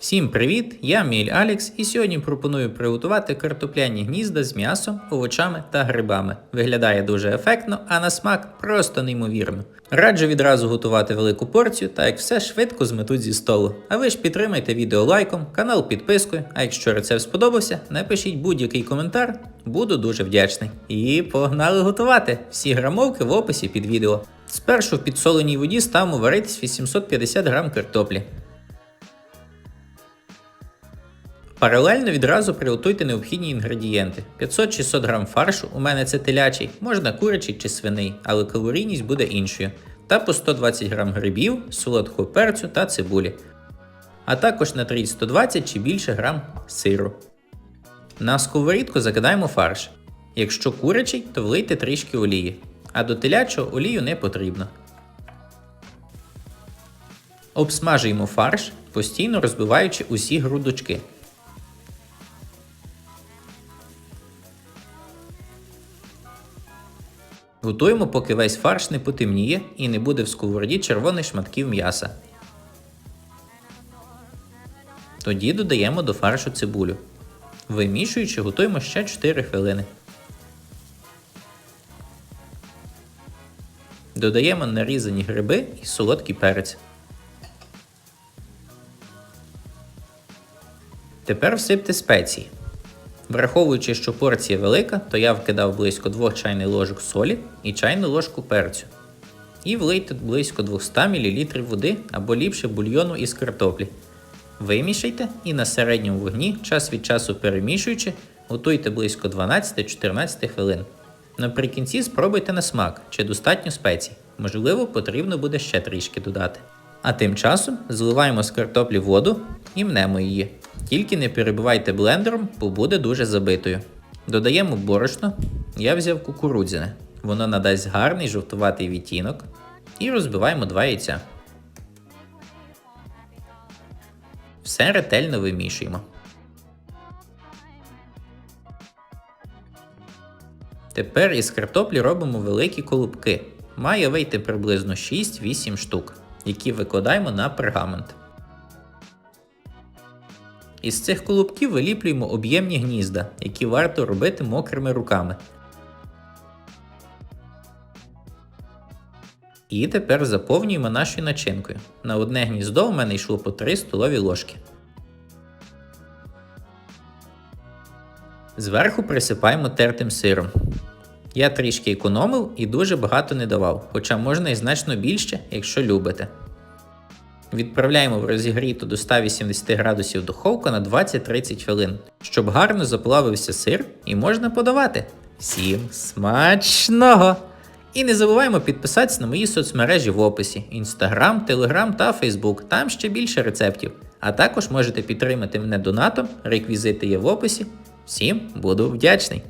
Всім привіт! Я Міль Алекс і сьогодні пропоную приготувати картопляні гнізда з м'ясом, овочами та грибами. Виглядає дуже ефектно, а на смак просто неймовірно. Раджу відразу готувати велику порцію, так як все швидко зметуть зі столу. А ви ж підтримайте відео лайком, канал підпискою. А якщо рецепт сподобався, напишіть будь-який коментар, буду дуже вдячний. І погнали готувати! Всі грамовки в описі під відео. Спершу в підсоленій воді ставимо варитись 850 г картоплі. Паралельно відразу приготуйте необхідні інгредієнти: 500-600 г фаршу, у мене це телячий, можна курячий чи свиний, але калорійність буде іншою. Та по 120 г грибів, солодкого перцю та цибулі. А також натріть 120 чи більше грам сиру. На сковорідку закидаємо фарш. Якщо курячий, то влийте трішки олії, а до телячого олію не потрібно. Обсмажуємо фарш, постійно розбиваючи усі грудочки. Готуємо, поки весь фарш не потемніє і не буде в сковороді червоних шматків м'яса. Тоді додаємо до фаршу цибулю. Вимішуючи, готуємо ще 4 хвилини. Додаємо нарізані гриби і солодкий перець. Тепер всипте спеції. Враховуючи, що порція велика, то я вкидав близько 2 чайних ложок солі і чайну ложку перцю. І влийте близько 200 мл води або ліпше бульйону із картоплі. Вимішайте і на середньому вогні, час від часу перемішуючи, готуйте близько 12-14 хвилин. Наприкінці спробуйте на смак, чи достатньо спецій. Можливо, потрібно буде ще трішки додати. А тим часом зливаємо з картоплі воду і мнемо її. Тільки не перебивайте блендером, бо буде дуже забитою. Додаємо борошно. Я взяв кукурудзяне. Воно надасть гарний жовтуватий відтінок. І розбиваємо два яйця. Все ретельно вимішуємо. Тепер із картоплі робимо великі колубки. Має вийти приблизно 6-8 штук, які викладаємо на пергамент. Із цих колубків виліплюємо об'ємні гнізда, які варто робити мокрими руками. І тепер заповнюємо нашою начинкою. На одне гніздо у мене йшло по 3 столові ложки. Зверху присипаємо тертим сиром. Я трішки економив і дуже багато не давав, хоча можна і значно більше, якщо любите. Відправляємо в розігріту до 180 градусів духовку на 20-30 хвилин, щоб гарно заплавився сир і можна подавати. Всім смачного! І не забуваємо підписатися на мої соцмережі в описі: Instagram, Telegram та Facebook. Там ще більше рецептів. А також можете підтримати мене донатом, реквізити є в описі. Всім буду вдячний!